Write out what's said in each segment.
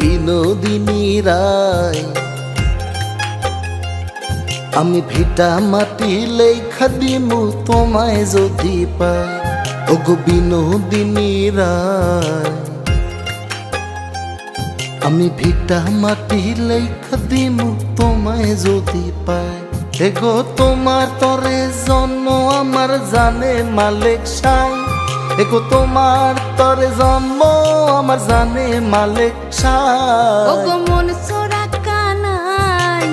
বিনোদিনী রায়। আমি ভিটা মাটি লেখা দিমু তোমায় যদি পাই। ওগো বিনোদিনী রায়। আমি ভিটা মাটি লেখা দিমু তোমায় যদি পাই। এগো তোমার তরে জন্ম আমার জানে মালিক সাই। এগো তোমার তরে জন্ম, আমার জানে মালিক সাই মন কানাই।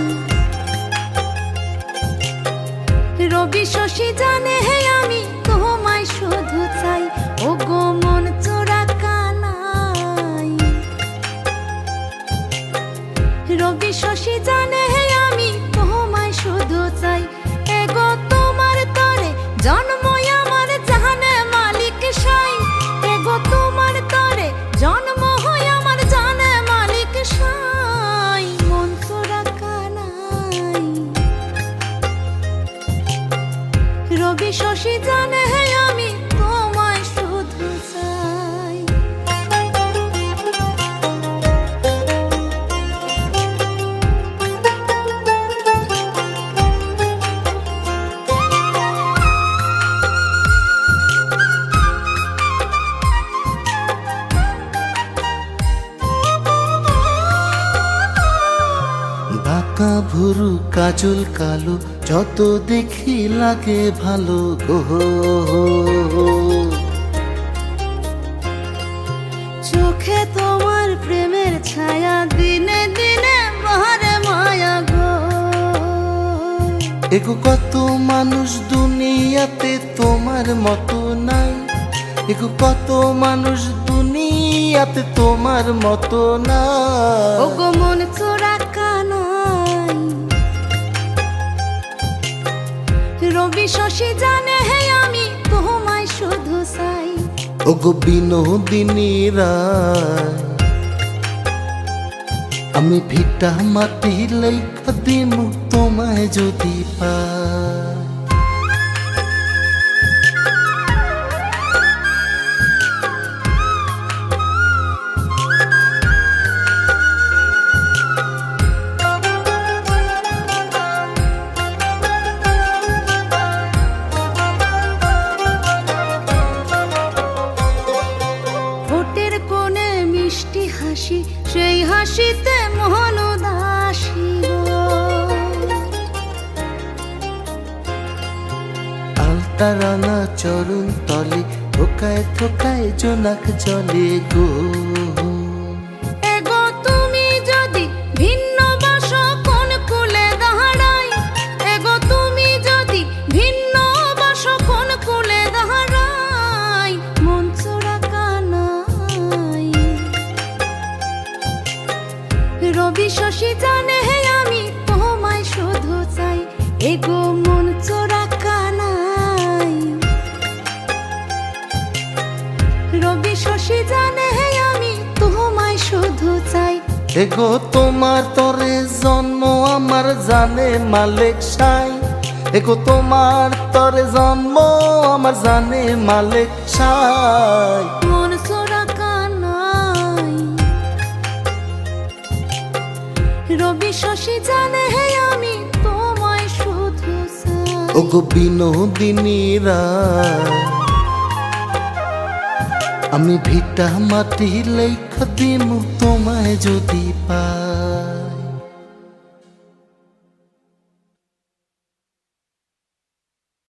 রবি শশী জানে হে আমি, তোমায় শুধু চাই। ওগো মন চোরা কানাই। রবি শশী জানে বাঁকা ভুরু কাজল কালো যত দেখি লাগে ভালো গো চোখে তোমার প্রেমের ছায়া দিনে দিনে বাহারে মায়া গো। এগো কত মানুষ দুনিয়াতে তোমার মতো নাই। এগো কত মানুষ দুনিয়াতে তোমার মতো নাই। ওগো শশী জানে, হে আমি তোমায় শুধু চাই। ওগো বিনোদিনী রায়, আমি ভিটা মাটি লেখা দিমু তোমায় যদি পাই। মিষ্টি হাসি সেই হাসিতে মোহন উদাসী আলতারানা চরণ তলে থোকায় থোকায় জোনাক জলে গো। রবি জানে আমি, তোমায় শুধু চাই। এগো মন চোরা কানাই। রবি শশী জানে আমি, তোমায় শুধু চাই। এগো তোমার তরে জন্ম, আমার জানে মালিক সাই। এগো তোমার তরে জন্ম, আমার জানে মালিক সাই। ওগো বিনোদিনীরা আমি ভিটা মাটি লেখ দিমু তোমায় যদি পাই